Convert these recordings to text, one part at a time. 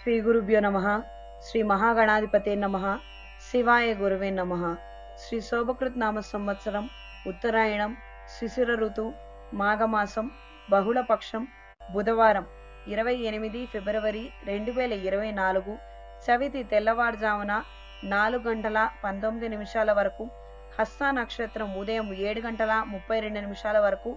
శ్రీ గురుభ్యో నమ శ్రీ మహాగణాధిపతే నమ శివాయ గురువే నమ. శ్రీ శోభకృత్ నామ సంవత్సరం ఉత్తరాయణం శిశిర ఋతు మాఘమాసం బహుళపక్షం బుధవారం ఇరవై ఎనిమిది ఫిబ్రవరి రెండు వేల ఇరవై నాలుగు చవితి తెల్లవారుజామున నాలుగు గంటల పంతొమ్మిది నిమిషాల వరకు హస్త నక్షత్రం ఉదయం ఏడు గంటల ముప్పై రెండు నిమిషాల వరకు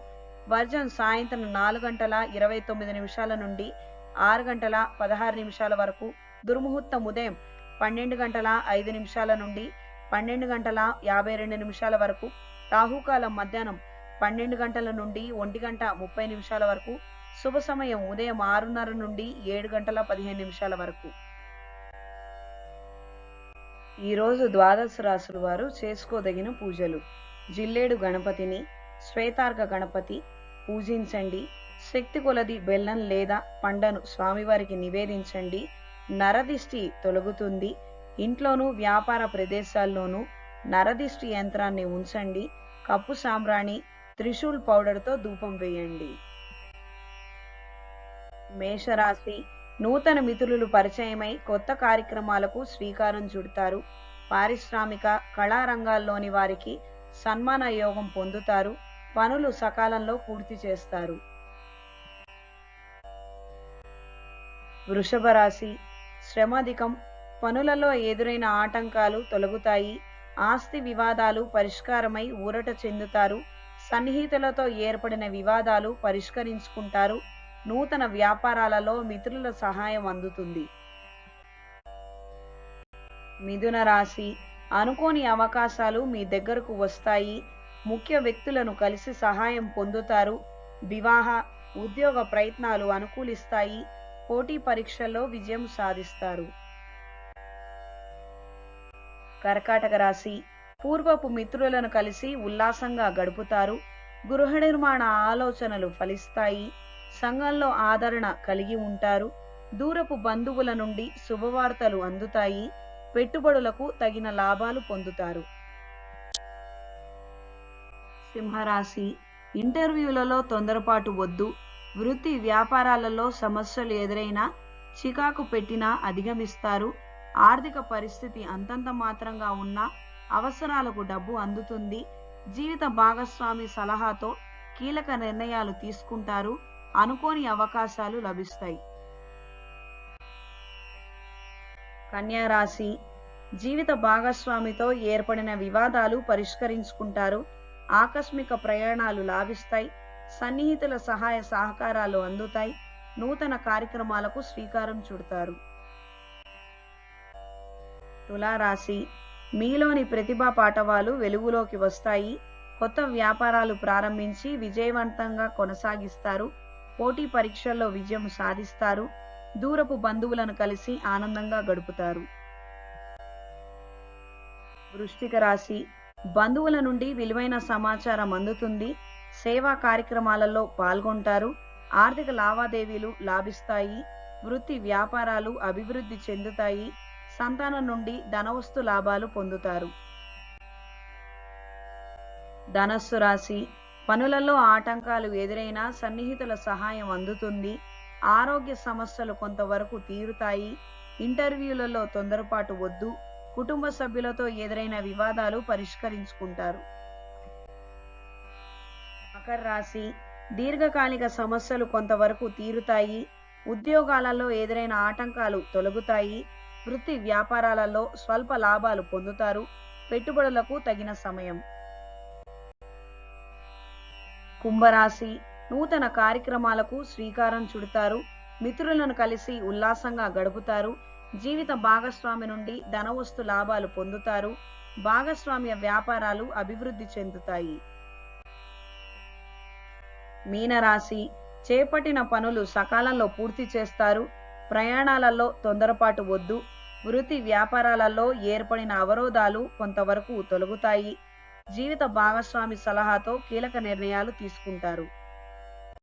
వర్జం సాయంత్రం నాలుగు గంటల ఇరవై తొమ్మిది నిమిషాల నుండి ఆరు గంటల పదహారు నిమిషాల వరకు. దుర్ముహూర్తం ఉదయం పన్నెండు గంటల ఐదు నిమిషాల నుండి పన్నెండు గంటల యాభై రెండు నిమిషాల వరకు. రాహుకాలం మధ్యాహ్నం పన్నెండు గంటల నుండి ఒంటి గంట ముప్పై నిమిషాల వరకు. శుభ సమయం ఉదయం ఆరున్నర నుండి ఏడు గంటల పదిహేను నిమిషాల వరకు. ఈరోజు ద్వాదశ రాసుల వారు చేసుకోదగిన పూజలు. జిల్లేడు గణపతిని శ్వేతార్క గణపతి పూజించండి. శక్తి కొలది బెల్లం లేదా పండను స్వామివారికి నివేదించండి. నరదిష్టి తొలగుతుంది. ఇంట్లోనూ వ్యాపార ప్రదేశాల్లోనూ నరదిష్టి యంత్రాన్ని ఉంచండి. కప్పు సాంబ్రాణి త్రిశూల్ పౌడర్తో ధూపం వేయండి. మేషరాశి నూతన మిత్రులు పరిచయమై కొత్త కార్యక్రమాలకు శ్రీకారం చుడతారు. పారిశ్రామిక కళారంగాల్లోని వారికి సన్మాన యోగం పొందుతారు. పనులు సకాలంలో పూర్తి చేస్తారు. వృషభ రాశి శ్రమాధికం. పనులలో ఎదురైన ఆటంకాలు తొలగుతాయి. ఆస్తి వివాదాలు పరిష్కారమై ఊరట చెందుతారు. సన్నిహితులతో ఏర్పడిన వివాదాలు పరిష్కరించుకుంటారు. నూతన వ్యాపారాలలో మిత్రుల సహాయం అందుతుంది. మిథున రాశి. అనుకోని అవకాశాలు మీ దగ్గరకు వస్తాయి. ముఖ్య వ్యక్తులను కలిసి సహాయం పొందుతారు. వివాహ ఉద్యోగ ప్రయత్నాలు అనుకూలిస్తాయి. పోటీ పరీక్షల్లో విజయం సాధిస్తారు. కర్కాటక రాశి పూర్వపు మిత్రులను కలిసి ఉల్లాసంగా గడుపుతారు. గృహ నిర్మాణ ఆలోచనలు ఫలిస్తాయి. సంఘంలో ఆదరణ కలిగి ఉంటారు. దూరపు బంధువుల నుండి శుభవార్తలు అందుతాయి. పెట్టుబడులకు తగిన లాభాలు పొందుతారు. సింహరాశి ఇంటర్వ్యూలలో తొందరపాటు వద్దు. వృత్తి వ్యాపారాలలో సమస్యలు ఎదురైనా చికాకు పెట్టినా అధిగమిస్తారు. ఆర్థిక పరిస్థితి అంతంత మాత్రంగా ఉన్నా అవసరాలకు డబ్బు అందుతుంది. జీవిత భాగస్వామి సలహాతో కీలక నిర్ణయాలు తీసుకుంటారు. అనుకోని అవకాశాలు లభిస్తాయి. కన్యారాశి. జీవిత భాగస్వామితో ఏర్పడిన వివాదాలు పరిష్కరించుకుంటారు. ఆకస్మిక ప్రయాణాలు లాభిస్తాయి. సన్నిహితుల సహాయ సహకారాలు అందుతాయి. నూతన కార్యక్రమాలకు శ్రీకారం చుడతారు. తులారాశి. మీలోని ప్రతిభా పాఠవాలు వెలుగులోకి వస్తాయి. కొత్త వ్యాపారాలు ప్రారంభించి విజయవంతంగా కొనసాగిస్తారు. పోటీ పరీక్షల్లో విజయం సాధిస్తారు. దూరపు బంధువులను కలిసి ఆనందంగా గడుపుతారు. వృష్టిక రాశి. బంధువుల నుండి విలువైన సమాచారం అందుతుంది. సేవా కార్యక్రమాలలో పాల్గొంటారు. ఆర్థిక లావాదేవీలు లాభిస్తాయి. వృత్తి వ్యాపారాలు అభివృద్ధి చెందుతాయి. సంతానం నుండి ధనవస్తు లాభాలు పొందుతారు. ధనస్సు రాశి పనులలో ఆటంకాలు ఎదురైనా సన్నిహితుల సహాయం అందుతుంది. ఆరోగ్య సమస్యలు కొంతవరకు తీరుతాయి. ఇంటర్వ్యూలలో తొందరపాటు వద్దు. కుటుంబ సభ్యులతో ఎదురైన వివాదాలు పరిష్కరించుకుంటారు. మకర రాశి దీర్ఘకాలిక సమస్యలు కొంతవరకు తీరుతాయి. ఉద్యోగాలలో ఎదురైన ఆటంకాలు తొలగుతాయి. వృత్తి వ్యాపారాలలో స్వల్ప లాభాలు పొందుతారు. పెట్టుబడులకు తగిన సమయం. కుంభరాశి నూతన కార్యక్రమాలకు శ్రీకారం చుడతారు. మిత్రులను కలిసి ఉల్లాసంగా గడుపుతారు. జీవిత భాగస్వామి నుండి ధనవస్తు లాభాలు పొందుతారు. భాగస్వామ్య వ్యాపారాలు అభివృద్ధి చెందుతాయి. మీనరాశి చేపట్టిన పనులు సకాలంలో పూర్తి చేస్తారు. ప్రయాణాలలో తొందరపాటు వద్దు. వృత్తి వ్యాపారాలలో ఏర్పడిన అవరోధాలు కొంతవరకు తొలగుతాయి. జీవిత భాగస్వామి సలహాతో కీలక నిర్ణయాలు తీసుకుంటారు.